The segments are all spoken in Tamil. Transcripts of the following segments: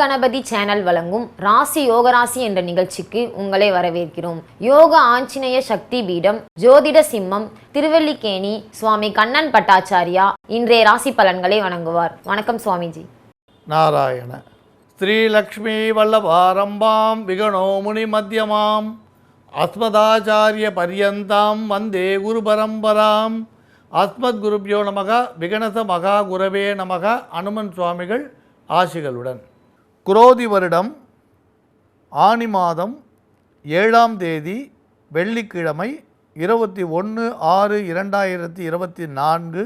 கணபதி சேனல் வழங்கும் ராசி யோகராசி என்ற நிகழ்ச்சிக்கு உங்களை வரவேற்கிறோம். யோக ஆஞ்சநேய சக்தி பீடம் ஜோதிட சிம்மம் திருவல்லிக்கேணி சுவாமி கண்ணன் பட்டாச்சாரியா இன்றைய ராசி பலன்களை வணங்குவார். வணக்கம் சுவாமிஜி. நாராயண. ஸ்ரீலக்ஷ்மி வல்லபாரம்பாம் விகணோ முனி மத்தியமாம் அஸ்மதாச்சாரிய பரியந்தாம் வந்தே குரு பரம்பராம் அஸ்மத் குருபியோ நமக விகணச மகா குரவே நமக அனுமன் சுவாமிகள் ஆசிகளுடன். குரோதி வருடம் ஆனி மாதம் ஏழாம் தேதி வெள்ளிக்கிழமை இருபத்தி ஒன்று ஆறு இரண்டாயிரத்தி இருபத்தி நான்கு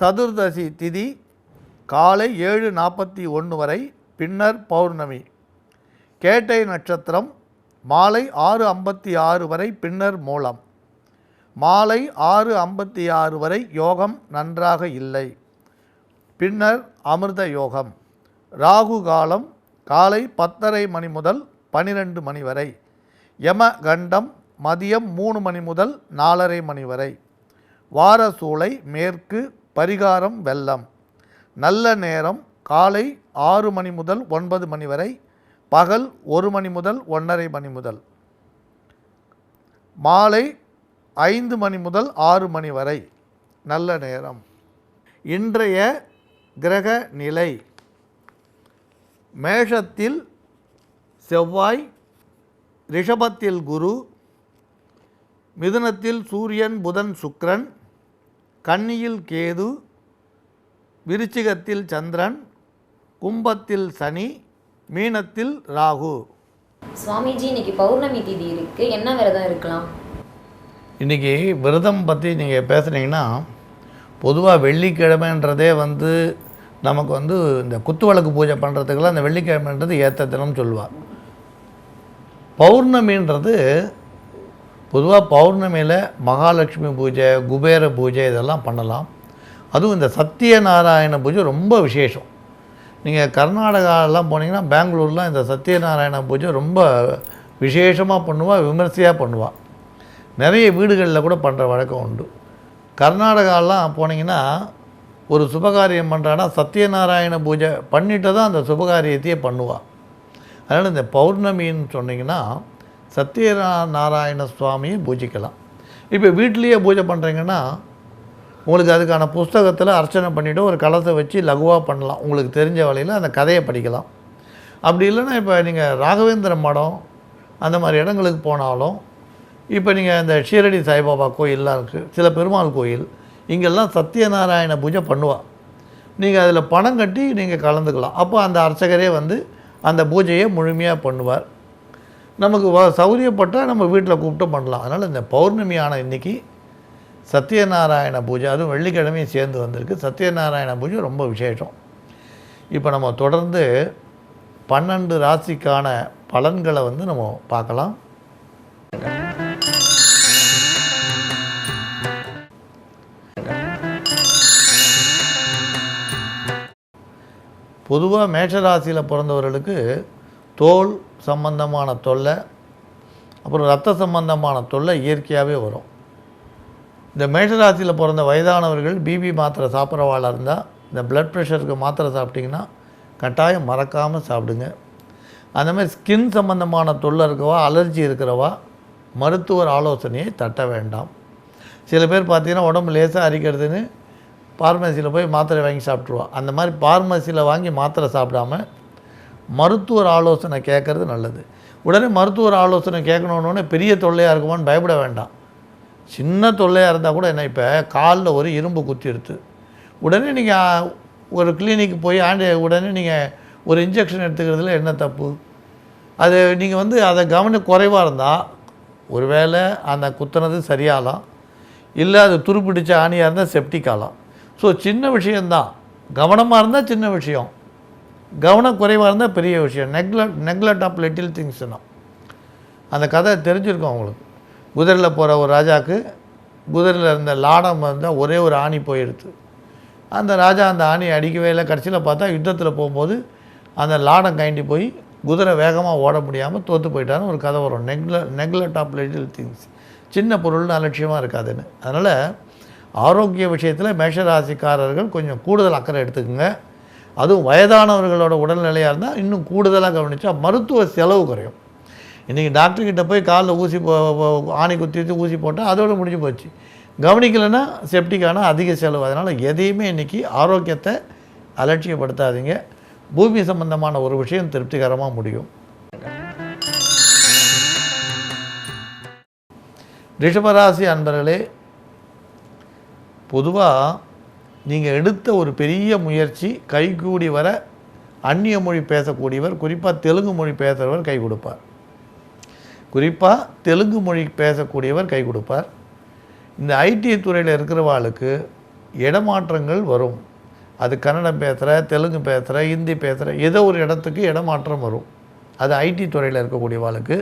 சதுர்தசி திதி காலை ஏழு நாற்பத்தி ஒன்று வரை பின்னர் பௌர்ணமி. கேட்டை நட்சத்திரம் மாலை ஆறு ஐம்பத்தி ஆறு வரை பின்னர் மூலம். மாலை ஆறு ஐம்பத்தி ஆறு வரை யோகம் நன்றாக இல்லை. பின்னர் அமிர்த யோகம். ராகு காலம் காலை பத்தரை மணி முதல் பனிரெண்டு மணி வரை. யம கண்டம் மதியம் மூணு மணி முதல் நாலரை மணி வரை. வார சூளை மேற்கு பரிகாரம் வெள்ளம். நல்ல நேரம் காலை ஆறு மணி முதல் ஒன்பது மணி வரை. பகல் ஒரு மணி முதல் ஒன்றரை மணி முதல். மாலை ஐந்து மணி முதல் ஆறு மணி வரை. நல்ல நேரம். இன்றைய கிரக நிலை. மேஷத்தில் செவ்வாய் ரிஷபத்தில் குரு மிதுனத்தில் சூரியன் புதன் சுக்கிரன் கன்னியில் கேது விருச்சிகத்தில் சந்திரன் கும்பத்தில் சனி மீனத்தில் ராகு. சுவாமிஜி இன்னைக்கு பௌர்ணமி திதி இருக்கு. என்ன விரதம் இருக்கலாம்? இன்றைக்கி விரதம் பற்றி நீங்கள் பேசுனீங்கன்னா பொதுவாக வெள்ளிக்கிழமைன்றதே வந்து நமக்கு வந்து இந்த குத்துவிளக்கு பூஜை பண்ணுறதுக்கெல்லாம் இந்த வெள்ளிக்கிழமைன்றது ஏற்ற தினம் சொல்லுவாள் பௌர்ணமின்றது பொதுவாக பௌர்ணமியில் மகாலட்சுமி பூஜை குபேர பூஜை இதெல்லாம் பண்ணலாம். அதுவும் இந்த சத்தியநாராயண பூஜை ரொம்ப விசேஷம். நீங்கள் கர்நாடகாலாம் போனீங்கன்னா பெங்களூர்லாம் இந்த சத்தியநாராயண பூஜை ரொம்ப விசேஷமாக பண்ணுவாள் விமர்சையாக பண்ணுவாள் நிறைய வீடுகளில் கூட பண்ணுற வழக்கம் உண்டு. கர்நாடகாலாம் போனீங்கன்னா ஒரு சுபகாரியம் பண்ணுறான்னா சத்யநாராயண பூஜை பண்ணிட்டு தான் அந்த சுபகாரியத்தையே பண்ணுவாள் அதனால் இந்த பௌர்ணமின்னு சொன்னீங்கன்னா சத்யநாராயண சுவாமியை பூஜிக்கலாம். இப்போ வீட்லேயே பூஜை பண்ணுறீங்கன்னா உங்களுக்கு அதுக்கான புஸ்தகத்தில் அர்ச்சனை பண்ணிவிட்டு ஒரு கலத்தை வச்சு லகுவாக பண்ணலாம். உங்களுக்கு தெரிஞ்ச வழியில் அந்த கதையை படிக்கலாம். அப்படி இல்லைன்னா இப்போ நீங்கள் ராகவேந்திர மடம் அந்த மாதிரி இடங்களுக்கு போனாலும் இப்போ நீங்கள் இந்த ஷீரடி சாய்பாபா கோயிலெலாம் இருக்குது சில பெருமாள் கோயில் இங்கெல்லாம் சத்யநாராயண பூஜை பண்ணுவாள் நீங்கள் அதில் பணம் கட்டி நீங்கள் கலந்துக்கலாம். அப்போ அந்த அர்ச்சகரே வந்து அந்த பூஜையை முழுமையாக பண்ணுவார். நமக்கு வ சௌரியப்பட்டால் நம்ம வீட்டில் கூப்பிட்டு பண்ணலாம். அதனால் இந்த பௌர்ணமியான இன்றைக்கி சத்யநாராயண பூஜை அதுவும் வெள்ளிக்கிழமையும் சேர்ந்து வந்திருக்கு. சத்யநாராயண பூஜை ரொம்ப விசேஷம். இப்போ நம்ம தொடர்ந்து பன்னெண்டு ராசிக்கான பலன்களை வந்து நம்ம பார்க்கலாம். பொதுவாக மேஷராசியில் பிறந்தவர்களுக்கு தோல் சம்பந்தமான தொல்லை அப்புறம் ரத்த சம்பந்தமான தொல்லை இயற்கையாகவே வரும். இந்த மேஷராசியில் பிறந்த வயதானவர்கள் பிபி மாத்திரை சாப்பிட்றவாளாக இருந்தால் இந்த பிளட் ப்ரெஷருக்கு மாத்திரை சாப்பிட்டிங்கன்னா கட்டாயம் மறக்காமல் சாப்பிடுங்க. அந்த மாதிரி ஸ்கின் சம்பந்தமான தொல்லை இருக்கவா அலர்ஜி இருக்கிறவா மருத்துவர் ஆலோசனையை தட்ட வேண்டாம். சில பேர் பார்த்தீங்கன்னா உடம்பு லேசாக அரிக்கிறதுன்னு பார்மசியில் போய் மாத்திரை வாங்கி சாப்பிட்ருவா அந்த மாதிரி பார்மசியில் வாங்கி மாத்திரை சாப்பிடாம மருத்துவர் ஆலோசனை கேட்குறது நல்லது. உடனே மருத்துவர் ஆலோசனை கேட்கணுன்னே பெரிய தொல்லையாக இருக்குமான்னு பயப்பட வேண்டாம். சின்ன தொல்லையாக இருந்தால் கூட என்ன இப்போ காலில் ஒரு இரும்பு குத்திடுது உடனே நீங்கள் ஒரு கிளினிக் போய் ஆண்டு உடனே நீங்கள் ஒரு இன்ஜெக்ஷன் எடுத்துக்கிறதுல என்ன தப்பு? அது நீங்கள் வந்து அதை கவன குறைவாக இருந்தால் ஒருவேளை அந்த குத்துனது சரியாகலாம் இல்லை அது துருப்பிடிச்ச ஆணியாக இருந்தால் செப்டிக் ஆகலாம் ஸோ சின்ன விஷயந்தான் கவனமாக இருந்தால் சின்ன விஷயம். கவனம் குறைவாக இருந்தால் பெரிய விஷயம். நெக்லெக்ட் நெக்லெக்ட் ஆஃப் லிட்டில் திங்ஸ்னா அந்த கதை தெரிஞ்சிருக்கும் அவங்களுக்கு குதிரையில் போகிற ஒரு ராஜாவுக்கு குதிரையில் இருந்த லாடம் இருந்தால் ஒரே ஒரு ஆணி போயிடுது அந்த ராஜா அந்த ஆணி அடிக்கவே இல்லை. கடைசியில் பார்த்தா யுத்தத்தில் போகும்போது அந்த லாடம் கைண்டி போய் குதிரை வேகமாக ஓட முடியாமல் தோற்று போயிட்டான்னு ஒரு கதை வரும். நெக்ல நெக்லெக்ட் ஆஃப் லிட்டில் திங்ஸ் சின்ன பொருள்னு அலட்சியமாக இருக்காதுன்னு. அதனால் ஆரோக்கிய விஷயத்தில் மேஷராசிக்காரர்கள் கொஞ்சம் கூடுதல் அக்கறை எடுத்துக்கோங்க. அதுவும் வயதானவர்களோட உடல்நிலையாக இருந்தால் இன்னும் கூடுதலாக கவனித்தா மருத்துவ செலவு குறையும். இன்றைக்கி டாக்டர்கிட்ட போய் காலில் ஊசி போ ஆணி குத்தி வச்சு ஊசி போட்டால் அதோட முடிஞ்சு போச்சு. கவனிக்கலைன்னா செப்டிக்கான அதிக செலவு. அதனால் எதையுமே இன்றைக்கி ஆரோக்கியத்தை அலட்சியப்படுத்தாதீங்க. பூமி சம்பந்தமான ஒரு விஷயம் திருப்திகரமாக முடியும். ரிஷபராசி அன்பர்களே பொதுவாக நீங்கள் எடுத்த ஒரு பெரிய முயற்சி கைகூடி வர அந்நிய மொழி பேசக்கூடியவர் குறிப்பாக தெலுங்கு மொழி பேசுகிறவர் கை கொடுப்பார். குறிப்பாக தெலுங்கு மொழி பேசக்கூடியவர் கை கொடுப்பார். இந்த ஐடி துறையில் இருக்கிறவாளுக்கு இடமாற்றங்கள் வரும். அது கன்னடம் பேசுகிற தெலுங்கு பேசுகிற ஹிந்தி பேசுகிற ஏதோ ஒரு இடத்துக்கு இடமாற்றம் வரும். அது ஐடி துறையில் இருக்கக்கூடியவாளுக்கு.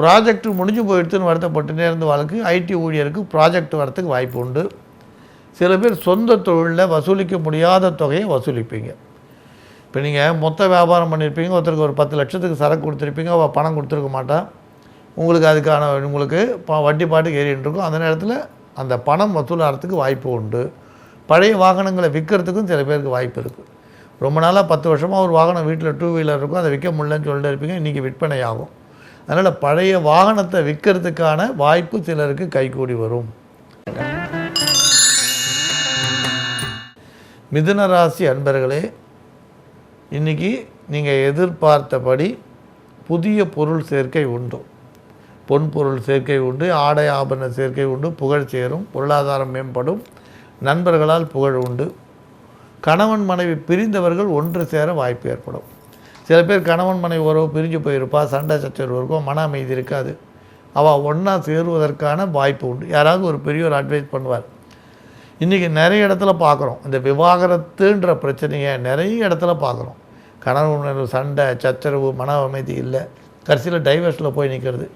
ப்ராஜெக்ட் முடிஞ்சு போயிடுத்துன்னு வருத்தப்பட்டுனே இருந்த வாழ்க்கை ஐடி ஊழியருக்கு ப்ராஜெக்ட் வரத்துக்கு வாய்ப்பு உண்டு. சில பேர் சொந்த தொழிலில் வசூலிக்க முடியாத தொகையை வசூலிப்பீங்க. இப்போ நீங்கள் மொத்த வியாபாரம் பண்ணியிருப்பீங்க ஒருத்தருக்கு ஒரு பத்து லட்சத்துக்கு சரக்கு கொடுத்துருப்பீங்க அவள் பணம் கொடுத்துருக்க மாட்டான் உங்களுக்கு அதுக்கான உங்களுக்கு வட்டி பாட்டுக்கு ஏறிட்டு இருக்கும். அந்த நேரத்தில் அந்த பணம் வசூலாகிறதுக்கு வாய்ப்பு உண்டு. பழைய வாகனங்களை விற்கிறதுக்கும் சில பேருக்கு வாய்ப்பு இருக்குது ரொம்ப நாளாக பத்து வருஷமாக ஒரு வாகனம் வீட்டில் டூ வீலர் இருக்கும். அதை விற்க முடியலன்னு சொல்லிட்டு இருப்பீங்க. இன்றைக்கி விற்பனை ஆகும் அதனால் பழைய வாகனத்தை விற்கிறதுக்கான வாய்ப்பு சிலருக்கு கைகூடி வரும். மிதுன ராசி அன்பர்களே இன்றைக்கி நீங்கள் எதிர்பார்த்தபடி புதிய பொருள் சேர்க்கை உண்டு. பொன் பொருள் சேர்க்கை உண்டு ஆடை ஆபரண சேர்க்கை உண்டு புகழ் சேரும் பொருளாதாரம் மேம்படும் நண்பர்களால் புகழ் உண்டு. கணவன் மனைவி பிரிந்தவர்கள் ஒன்று சேர வாய்ப்பு ஏற்படும். சில பேர் கணவன் மனைவி உறவு பிரிஞ்சு போயிருப்பா சண்டை சச்சரவு இருக்கும் மன அமைதி இருக்காது. அவள் ஒன்றா சேருவதற்கான வாய்ப்பு உண்டு. யாராவது ஒரு பெரியவர் அட்வைஸ் பண்ணுவார் இன்றைக்கி நிறைய இடத்துல பார்க்குறோம். இந்த விவாகரத்துன்ற பிரச்சனையை நிறைய இடத்துல பார்க்குறோம். கணவன் சண்டை சச்சரவு மன அமைதி இல்லை. கடைசியில் டைவர்ஸில் போய் நிற்கிறது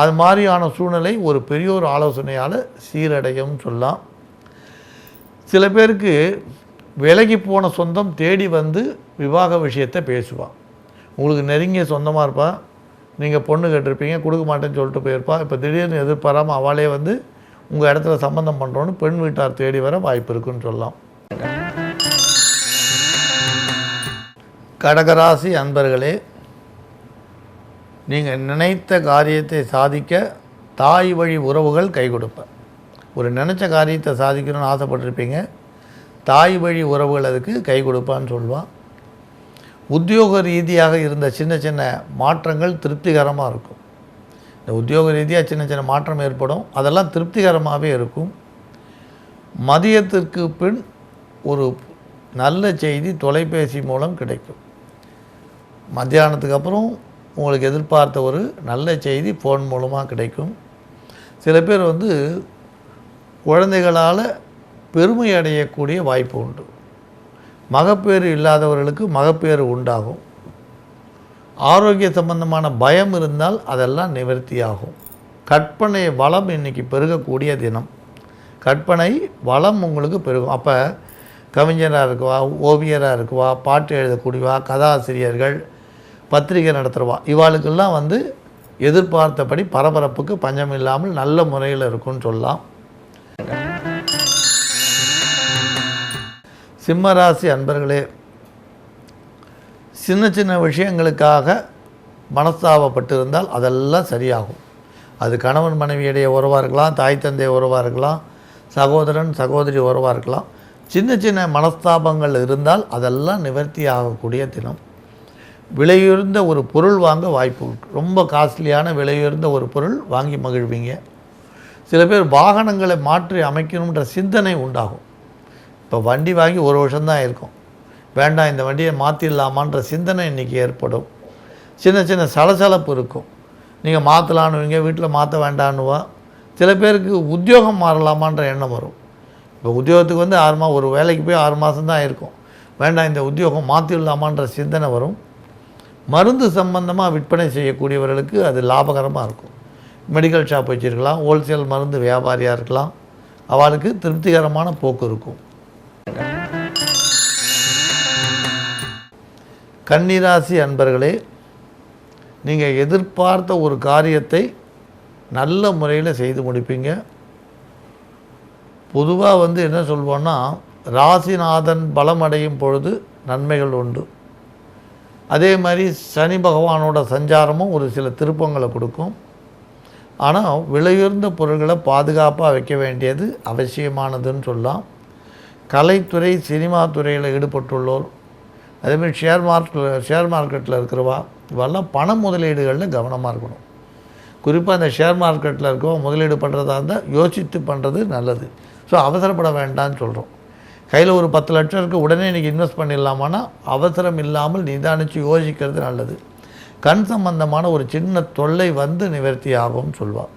அது மாதிரியான சூழ்நிலை ஒரு பெரிய ஒரு ஆலோசனையால் சீரடையும் சொல்லலாம். சில பேருக்கு விலகி போன சொந்தம் தேடி வந்து விவாக விஷயத்தை பேசுவாள் உங்களுக்கு நெருங்கிய சொந்தமாக இருப்பா. நீங்கள் பொண்ணு கேட்டிருப்பீங்க கொடுக்க மாட்டேன்னு சொல்லிட்டு போயிருப்பா. இப்போ திடீர்னு எதிர்பாராமல் அவளே வந்து உங்கள் இடத்துல சம்மந்தம் பண்ணுறோன்னு பெண் வீட்டார் தேடி வர வாய்ப்பு இருக்குன்னு சொல்லலாம். கடகராசி அன்பர்களே நீங்கள் நினைத்த காரியத்தை சாதிக்க தாய் வழி உறவுகள் கை கொடுப்பேன் ஒரு நினச்ச காரியத்தை சாதிக்கணும்னு ஆசைப்பட்டிருப்பீங்க. தாய் வழி உறவுகள் அதுக்கு கை கொடுப்பான்னு சொல்லுவான் உத்தியோக ரீதியாக இருந்த சின்ன சின்ன மாற்றங்கள் திருப்திகரமாக இருக்கும். இந்த உத்தியோக ரீதியாக சின்ன சின்ன மாற்றம் ஏற்படும். அதெல்லாம் திருப்திகரமாகவே இருக்கும். மதியத்திற்கு பின் ஒரு நல்ல செய்தி தொலைபேசி மூலம் கிடைக்கும். மத்தியானத்துக்கு அப்புறம் உங்களுக்கு எதிர்பார்த்த ஒரு நல்ல செய்தி ஃபோன் மூலமாக கிடைக்கும். சில பேர் வந்து குழந்தைகளால் பெருமை அடையக்கூடிய வாய்ப்பு உண்டு. மகப்பேறு இல்லாதவர்களுக்கு மகப்பேறு உண்டாகும். ஆரோக்கிய சம்பந்தமான பயம் இருந்தால் அதெல்லாம் நிவர்த்தியாகும். கற்பனை வளம் இன்னைக்கு பெருகக்கூடிய தினம். கற்பனை வளம் உங்களுக்கு பெருகும். அப்போ கவிஞராக இருக்குவா ஓவியராக இருக்குவா பாட்டு எழுதக்கூடியவா கதாசிரியர்கள் பத்திரிகை நடத்துகிறவா இவாளுக்கெல்லாம் வந்து எதிர்பார்த்தபடி பரபரப்புக்கு பஞ்சம் இல்லாமல் நல்ல முறையில் இருக்கும்னு சொல்லலாம். சிம்மராசி அன்பர்களே சின்ன சின்ன விஷயங்களுக்காக மனஸ்தாபப்பட்டிருந்தால் அதெல்லாம் சரியாகும். அது கணவன் மனைவியுடைய உறவாக இருக்கலாம் தாய் தந்தை உறவாக இருக்கலாம் சகோதரன் சகோதரி உறவாக இருக்கலாம். சின்ன சின்ன மனஸ்தாபங்கள் இருந்தால் அதெல்லாம் நிவர்த்தி ஆகக்கூடிய தினம். விலையுயர்ந்த ஒரு பொருள் வாங்க வாய்ப்பு ரொம்ப காஸ்ட்லியான விலையுயர்ந்த ஒரு பொருள் வாங்கி மகிழ்வீங்க. சில பேர் வாகனங்களை மாற்றி அமைக்கணுன்ற சிந்தனை உண்டாகும். இப்போ வண்டி வாங்கி ஒரு வருஷம்தான் இருக்கும். வேண்டாம் இந்த வண்டியை மாற்றிடலாமான்ற சிந்தனை இன்றைக்கி ஏற்படும். சின்ன சின்ன சலசலப்பு இருக்கும். நீங்கள் மாற்றலான்னுவீங்க வீட்டில் மாற்ற வேண்டான்னுவா. சில பேருக்கு உத்தியோகம் மாறலாமான்ற எண்ணம் வரும். இப்போ உத்தியோகத்துக்கு வந்து ஆறு மா ஒரு வேலைக்கு போய் ஆறு மாதம் தான் இருக்கும். வேண்டாம் இந்த உத்தியோகம் மாற்றிடலாமான்ற சிந்தனை வரும். மருந்து சம்பந்தமாக விற்பனை செய்யக்கூடியவர்களுக்கு அது லாபகரமாக இருக்கும். மெடிக்கல் ஷாப் வச்சுருக்கலாம் ஹோல்சேல் மருந்து வியாபாரியாக இருக்கலாம். அவளுக்கு திருப்திகரமான போக்கு இருக்கும். கன்னிராசி அன்பர்களே நீங்கள் எதிர்பார்த்த ஒரு காரியத்தை நல்ல முறையில் செய்து முடிப்பீங்க. பொதுவாக வந்து என்ன சொல்வோன்னா ராசிநாதன் பலம் அடையும் பொழுது நன்மைகள் உண்டு. அதே மாதிரி சனி பகவானோட சஞ்சாரமும் ஒரு சில திருப்பங்களை கொடுக்கும். ஆனால் விலையுயர்ந்த பொருட்களை பாதுகாப்பாக வைக்க வேண்டியது அவசியமானதுன்னு சொல்லலாம். கலைத்துறை சினிமா துறையில் ஈடுபட்டுள்ளோர் அதேமாதிரி ஷேர் மார்க்கெட்டில் ஷேர் மார்க்கெட்டில் இருக்கிறவா இவெல்லாம் பண முதலீடுகளில் கவனமாக இருக்கணும். குறிப்பாக அந்த ஷேர் மார்க்கெட்டில் இருக்கவங்க முதலீடு பண்ணுறதா இருந்தால் யோசித்து பண்ணுறது நல்லது. ஸோ அவசரப்பட வேண்டாம்னு சொல்கிறோம் கையில் ஒரு பத்து லட்சம் இருக்குது உடனே இன்றைக்கி இன்வெஸ்ட் பண்ணிடலாமான்னா அவசரம் இல்லாமல் நிதானித்து யோசிக்கிறது நல்லது. கண் சம்பந்தமான ஒரு சின்ன தொல்லை வந்து நிவர்த்தி ஆகும்னு சொல்வாள்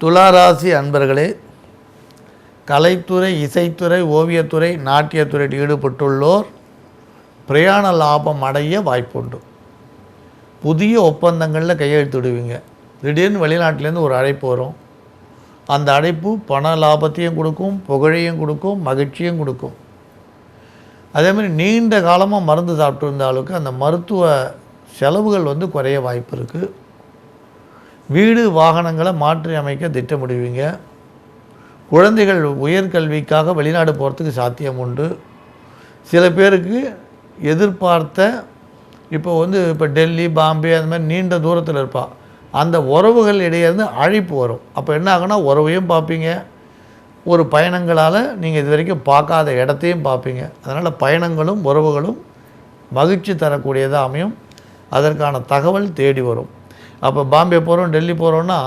துளாராசி அன்பர்களே கலைத்துறை இசைத்துறை ஓவியத்துறை நாட்டியத்துறையில் ஈடுபட்டுள்ளோர் பிரயாண லாபம் அடைய வாய்ப்புண்டு. புதிய ஒப்பந்தங்களில் கையெழுத்துடுவீங்க. திடீர்னு வெளிநாட்டிலேருந்து ஒரு அழைப்பு வரும். அந்த அழைப்பு பண லாபத்தையும் கொடுக்கும் புகழையும் கொடுக்கும் மகிழ்ச்சியும் கொடுக்கும். அதே மாதிரி நீண்ட காலமாக மருந்து சாப்பிட்டு இருந்தாலுக்கு அந்த மருத்துவ செலவுகள் வந்து குறைய வாய்ப்பு இருக்குது வீடு வாகனங்களை மாற்றி அமைக்க திட்டமிடுவீங்க. குழந்தைகள் உயர்கல்விக்காக வெளிநாடு போகிறதுக்கு சாத்தியம் உண்டு. சில பேருக்கு எதிர்பார்த்த இப்போ வந்து இப்போ டெல்லி பாம்பே அந்த மாதிரி நீண்ட தூரத்தில் இருப்பாள் அந்த உறவுகள் இடையேருந்து அழைப்பு வரும். அப்போ என்ன ஆகுனா உறவையும் பார்ப்பீங்க. ஒரு பயணங்களால் நீங்கள் இது வரைக்கும் பார்க்காத இடத்தையும் பார்ப்பீங்க. அதனால் பயணங்களும் உறவுகளும் மகிழ்ச்சி தரக்கூடியதாக அமையும். அதற்கான தகவல் தேடி வரும். அப்போ பாம்பே போகிறோம் டெல்லி போகிறோன்னா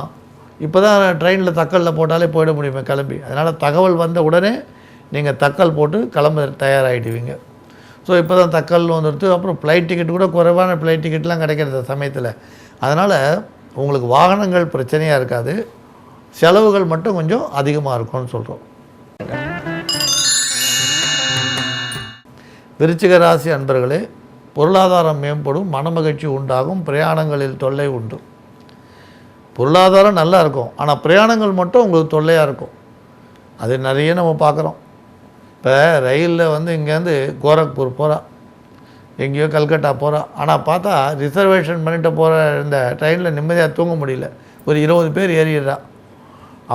இப்போ தான் ட்ரெயினில் தக்கலில் போட்டாலே போயிட முடியுமே கிளம்பி. அதனால் தகவல் வந்த உடனே நீங்கள் தக்கல் போட்டு கிளம்ப தயாராகிடுவீங்க ஸோ இப்போ தான் தக்கல் வந்துடுது அப்புறம் ஃப்ளைட் டிக்கெட் கூட குறைவான ஃப்ளைட் டிக்கெட்லாம் கிடைக்கிறது சமயத்தில். அதனால் உங்களுக்கு வாகனங்கள் பிரச்சனையாக இருக்காது. செலவுகள் மட்டும் கொஞ்சம் அதிகமாக இருக்கும்னு சொல்கிறோம் விருச்சிக ராசி அன்பர்களே பொருளாதாரம் மேம்படும் மனமகிழ்ச்சி உண்டாகும் பிரயாணங்களில் தொல்லை உண்டு. பொருளாதாரம் நல்லா இருக்கும் ஆனால் பிரயாணங்கள் மட்டும் உங்களுக்கு தொல்லையாக இருக்கும். அது நிறைய நம்ம பார்க்குறோம். இப்போ ரயிலில் வந்து இங்கேருந்து கோரக்பூர் போகிறா எங்கேயோ கல்கட்டா போகிறா ஆனால் பார்த்தா ரிசர்வேஷன் பண்ணிட்டு போகிற இந்த ட்ரெயினில் நிம்மதியாக தூங்க முடியல. ஒரு இருபது பேர் ஏறிடுறா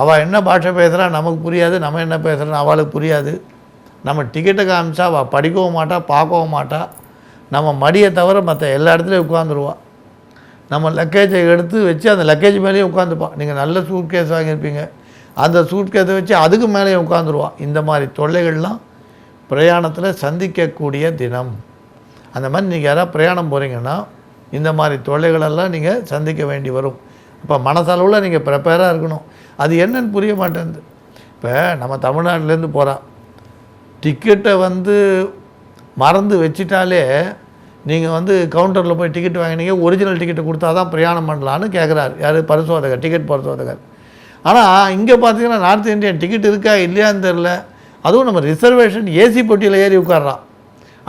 அவள் என்ன பாஷை பேசுகிறா நமக்கு புரியாது. நம்ம என்ன பேசுகிறோன்னு அவளுக்கு புரியாது. நம்ம டிக்கெட்டை காமிச்சா அவள் படிக்கவும் மாட்டா பார்க்கவும் மாட்டா. நம்ம மடியை தவிர மற்ற எல்லா இடத்துலையும் உட்காந்துருவாள் நம்ம லக்கேஜை எடுத்து வச்சு அந்த லக்கேஜ் மேலேயும் உட்காந்துப்பான் நீங்கள் நல்ல சூட் கேஸ் வாங்கியிருப்பீங்க. அந்த சூட் கேஸை வச்சு அதுக்கு மேலேயும் உட்காந்துருவான் இந்த மாதிரி தொல்லைகள்லாம் பிரயாணத்தில் சந்திக்கக்கூடிய தினம். அந்த மாதிரி நீங்கள் யாராவது பிரயாணம் போகிறீங்கன்னா இந்த மாதிரி தொல்லைகளெல்லாம் நீங்கள் சந்திக்க வேண்டி வரும். இப்போ மனசளவில் நீங்கள் ப்ரிப்பேராக இருக்கணும். அது என்னன்னு புரிய மாட்டேங்குது. இப்போ நம்ம தமிழ்நாட்டிலேருந்து போகிறான் டிக்கெட்டை வந்து மறந்து வச்சிட்டாலே நீங்கள் வந்து கவுண்டரில் போய் டிக்கெட் வாங்கினீங்க ஒரிஜினல் டிக்கெட்டு கொடுத்தா தான் பிரயாணம் பண்ணலான்னு கேட்குறாரு யார்? பரிசோதகர் டிக்கெட் பரிசோதகர். ஆனால் இங்கே பார்த்தீங்கன்னா நார்த் இந்தியன் டிக்கெட் இருக்கா இல்லையான்னு தெரில அதுவும் நம்ம ரிசர்வேஷன் ஏசி பொட்டியில் ஏறி உட்கார்றான்.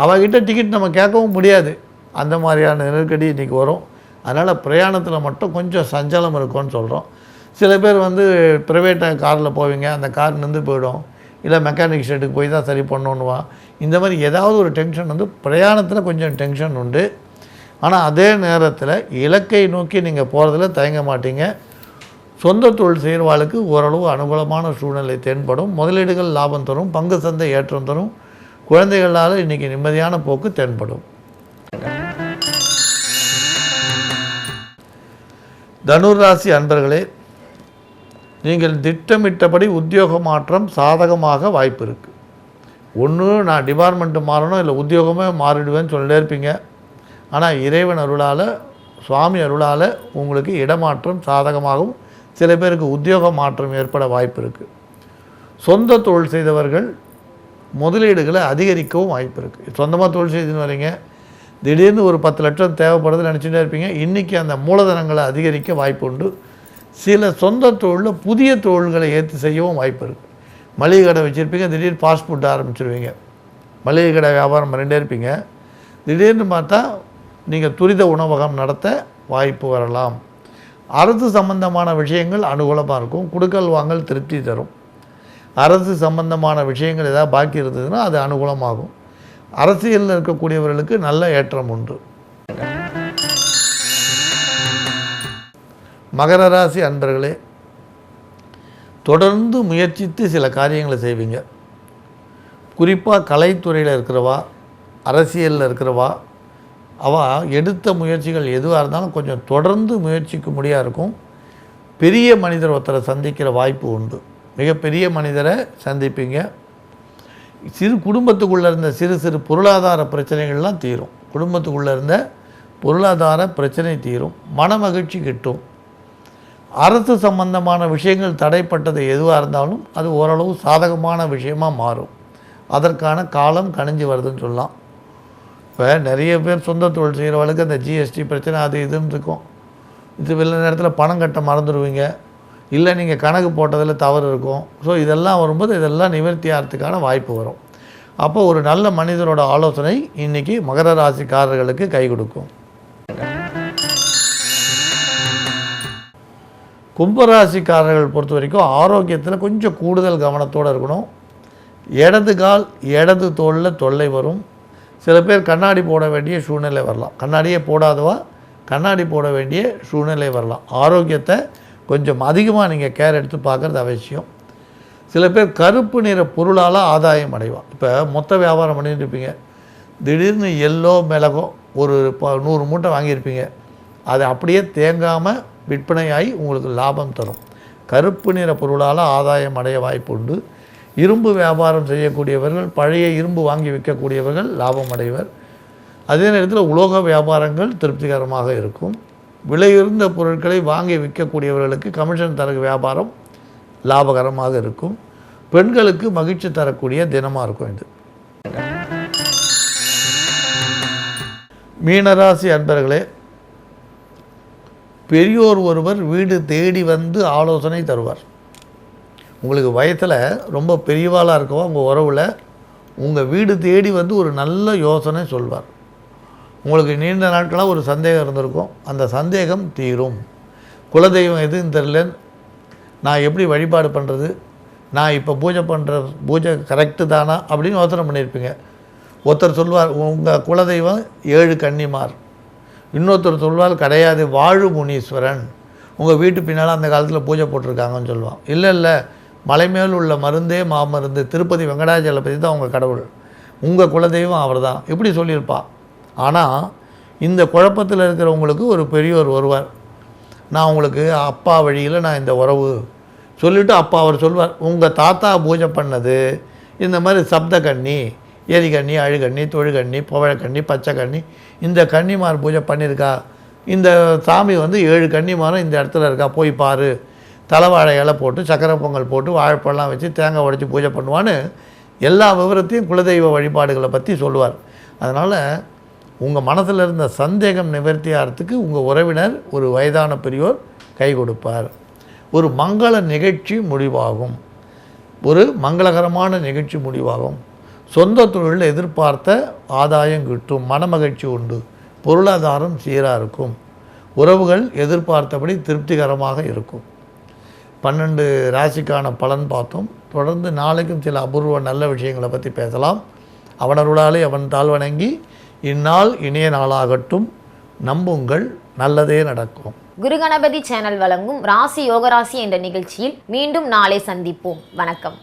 அவகிட்ட டிக்கெட் நம்ம கேட்கவும் முடியாது. அந்த மாதிரியான நெருக்கடி இன்றைக்கி வரும். அதனால் பிரயாணத்தில் மட்டும் கொஞ்சம் சஞ்சலம் இருக்கும்னு சொல்கிறோம் சில பேர் வந்து ப்ரைவேட்டாக காரில் போவீங்க அந்த கார் நின்று போயிடும். இல்லை மெக்கானிக் ஷெட்டுக்கு போய் தான் சரி பண்ணணுவா இந்த மாதிரி ஏதாவது ஒரு டென்ஷன் வந்து பிரயாணத்தில் கொஞ்சம் டென்ஷன் உண்டு. ஆனால் அதே நேரத்தில் இலக்கை நோக்கி நீங்கள் போகிறதுல தயங்க மாட்டீங்க. சொந்த தொழில் செய்கிறவாளுக்கு ஓரளவு அனுகூலமான சூழ்நிலை தென்படும். முதலீடுகள் லாபம் தரும் பங்கு சந்தை ஏற்றம் தரும். குழந்தைகளால் இன்றைக்கி நிம்மதியான போக்கு தென்படும். தனுர் ராசி அன்பர்களே நீங்கள் திட்டமிட்டபடி உத்தியோக மாற்றம் சாதகமாக வாய்ப்பு இருக்குது ஒன்று நான் டிபார்ட்மெண்ட்டு மாறணும் இல்லை உத்தியோகமே மாறிடுவேன்னு சொல்லிட்டே இருப்பீங்க. ஆனால் இறைவன் அருளால் சுவாமி அருளால் உங்களுக்கு இடமாற்றம் சாதகமாகவும் சில பேருக்கு உத்தியோக மாற்றம் ஏற்பட வாய்ப்பு இருக்குது சொந்த தொழில் செய்தவர்கள் முதலீடுகளை அதிகரிக்கவும் வாய்ப்பு இருக்குது சொந்தமாக தொழில் செய்துன்னு வரீங்க. திடீர்னு ஒரு பத்து லட்சம் தேவைப்படுதுன்னு நினச்சிட்டே இருப்பீங்க. இன்றைக்கி அந்த மூலதனங்களை அதிகரிக்க வாய்ப்பு உண்டு சில சொந்த தொழிலில் புதிய தொழில்களை ஏற்று செய்யவும் வாய்ப்பு இருக்குது மளிகை கடை வச்சுருப்பீங்க திடீர்னு ஃபாஸ்ட் ஃபுட் ஆரம்பிச்சிருவீங்க. மளிகை கடை வியாபாரம் பண்ணிட்டே இருப்பீங்க. திடீர்னு பார்த்தா நீங்கள் துரித உணவகம் நடத்த வாய்ப்பு வரலாம். அரசு சம்பந்தமான விஷயங்கள் அனுகூலமாக இருக்கும். குடுக்கல் வாங்கல் திருப்தி தரும். அரசு சம்பந்தமான விஷயங்கள் ஏதாவது பாக்கி இருந்ததுன்னா அது அனுகூலமாகும். அரசியலில் இருக்கக்கூடியவர்களுக்கு நல்ல ஏற்றம் உண்டு. மகர ராசி அன்பர்களே தொடர்ந்து முயற்சித்து சில காரியங்களை செய்வீங்க. குறிப்பாக கலைத்துறையில் இருக்கிறவா அரசியலில் இருக்கிறவா அவள் எடுத்த முயற்சிகள் எதுவாக இருந்தாலும் கொஞ்சம் தொடர்ந்து முயற்சிக்க முடியா இருக்கும். பெரிய மனிதர் ஒருத்தரை சந்திக்கிற வாய்ப்பு உண்டு. மிகப்பெரிய மனிதரை சந்திப்பீங்க. சிறு குடும்பத்துக்குள்ளே இருந்த சிறு சிறு பொருளாதார பிரச்சனைகள்லாம் தீரும். குடும்பத்துக்குள்ளே இருந்த பொருளாதார பிரச்சனை தீரும். மன மகிழ்ச்சி கிட்டும். அரசு சம்பந்தமான விஷயங்கள் தடைப்பட்டது எதுவாக இருந்தாலும் அது ஓரளவு சாதகமான விஷயமா மாறும். அதற்கான காலம் கணிஞ்சு வருதுன்னு சொல்லலாம். இப்போ நிறைய பேர் சொந்த தொழில் செய்கிறவளுக்கு அந்த ஜிஎஸ்டி பிரச்சனை அது இதுன்னு இருக்கும். இது வெள்ள நேரத்தில் பணம் கட்ட மறந்துடுவீங்க. இல்லை நீங்கள் கணக்கு போட்டதில் தவறு இருக்கும். ஸோ இதெல்லாம் வரும்போது இதெல்லாம் நிவர்த்தி ஆகிறதுக்கான வாய்ப்பு வரும். அப்போ ஒரு நல்ல மனிதரோட ஆலோசனை இன்றைக்கி மகர ராசிக்காரர்களுக்கு கை கொடுக்கும். கும்பராசிக்காரர்கள் பொறுத்த வரைக்கும் ஆரோக்கியத்தில் கொஞ்சம் கூடுதல் கவனத்தோடு இருக்கணும். இடது கால் இடது தோளில் தொல்லை வரும். சில பேர் கண்ணாடி போட வேண்டிய சூழ்நிலை வரலாம். கண்ணாடியே போடாதவா? கண்ணாடி போட வேண்டிய சூழ்நிலை வரலாம். ஆரோக்கியத்தை கொஞ்சம் அதிகமாக நீங்கள் கேர் எடுத்து பார்க்குறது அவசியம். சில பேர் கருப்பு நிற பொருளால் ஆதாயம் அடைவான் இப்போ மொத்த வியாபாரம் பண்ணிட்டு இருப்பீங்க. திடீர்னு எல்லோ மிளகோ ஒரு ப- நூறு மூட்டை வாங்கியிருப்பீங்க. அது அப்படியே தேங்காமல் விற்பனையாகி உங்களுக்கு லாபம் தரும். கருப்பு நிற பொருளால் ஆதாயம் அடைய வாய்ப்பு உண்டு இரும்பு வியாபாரம் செய்யக்கூடியவர்கள் பழைய இரும்பு வாங்கி விற்கக்கூடியவர்கள் லாபம் அடைவர். அதே நேரத்தில் உலோக வியாபாரங்கள் திருப்திகரமாக இருக்கும். விலையுயர்ந்த பொருட்களை வாங்கி விற்கக்கூடியவர்களுக்கு கமிஷன் தர வியாபாரம் லாபகரமாக இருக்கும். பெண்களுக்கு மகிழ்ச்சி தரக்கூடிய தினமாக இருக்கும் இது. மீனராசி அன்பர்களே பெரியோர் ஒருவர் வீடு தேடி வந்து ஆலோசனை தருவார். உங்களுக்கு வயத்தில் ரொம்ப பெரியவாளாக இருக்கவா உங்கள் உறவில் உங்கள் வீடு தேடி வந்து ஒரு நல்ல யோசனை சொல்வார். உங்களுக்கு நீண்ட நாட்களாக ஒரு சந்தேகம் இருந்திருக்கும். அந்த சந்தேகம் தீரும். குலதெய்வம் எதுன்னு தெரில நான் எப்படி வழிபாடு பண்ணுறது நான் இப்போ பூஜை பண்ணுற பூஜை கரெக்டு தானா? அப்படின்னு யோசனை பண்ணியிருப்பீங்க ஒருத்தர் சொல்வார் உங்கள் குலதெய்வம் ஏழு கன்னிமார். இன்னொருத்தர் சொல்வால் கிடையாது வாழு முனீஸ்வரன். உங்கள் வீட்டு பின்னால் அந்த காலத்தில் பூஜை போட்டிருக்காங்கன்னு சொல்லுவான். இல்லை இல்லை மலை மேல் உள்ள மருந்தே மாமருந்து. திருப்பதி வெங்கடாச்சலபதி தான் உங்கள் கடவுள். உங்கள் குலதெய்வம் அவர் தான் இப்படி சொல்லியிருப்பா. ஆனால் இந்த குழப்பத்தில் இருக்கிறவங்களுக்கு ஒரு பெரியவர் வருவார். நான் உங்களுக்கு அப்பா வழியில் நான் இந்த உறவு. சொல்லிவிட்டு அப்பா அவர் சொல்வார் உங்கள் தாத்தா பூஜை பண்ணது இந்த மாதிரி சப்த கண்ணி எரிகண்ணி அழுகண்ணி தொழுகண்ணி புவழக்கண்ணி பச்சை கண்ணி. இந்த கன்னிமார் பூஜை பண்ணியிருக்கா? இந்த சாமி வந்து ஏழு கன்னிமாரும் இந்த இடத்துல இருக்கா? போய் பாரு. தலைவாழை இலை போட்டு சக்கரை பொங்கல் போட்டு வாழைப்பழம் வச்சு தேங்காய் உடைச்சி பூஜை பண்ணுவான்னு எல்லா விவரத்தையும் குலதெய்வ வழிபாடுகளை பற்றி சொல்லுவார். அதனால் உங்கள் மனசில் இருந்த சந்தேகம் நிவர்த்தி ஆகிறதுக்கு உங்கள் உறவினர் ஒரு வயதான பெரியோர் கை கொடுப்பார். ஒரு மங்கள நிகழ்ச்சி முடிவாகும். ஒரு மங்களகரமான நிகழ்ச்சி முடிவாகும். சொந்த தொழிலில் எதிர்பார்த்த ஆதாயம் கிட்டும் மனமகிழ்ச்சி உண்டு பொருளாதாரம் சீராக இருக்கும் உறவுகள் எதிர்பார்த்தபடி திருப்திகரமாக இருக்கும். பன்னெண்டு ராசிக்கான பலன் பார்த்தோம். தொடர்ந்து நாளைக்கும் சில அபூர்வ நல்ல விஷயங்களை பற்றி பேசலாம். அவனருளாலே அவன் தாழ் வணங்கி இந்நாள் இணைய நாளாகட்டும். நம்புங்கள் நல்லதே நடக்கும். குரு கணபதி சேனல் வழங்கும் ராசி யோகராசி என்ற நிகழ்ச்சியில் மீண்டும் நாளை சந்திப்போம். வணக்கம்.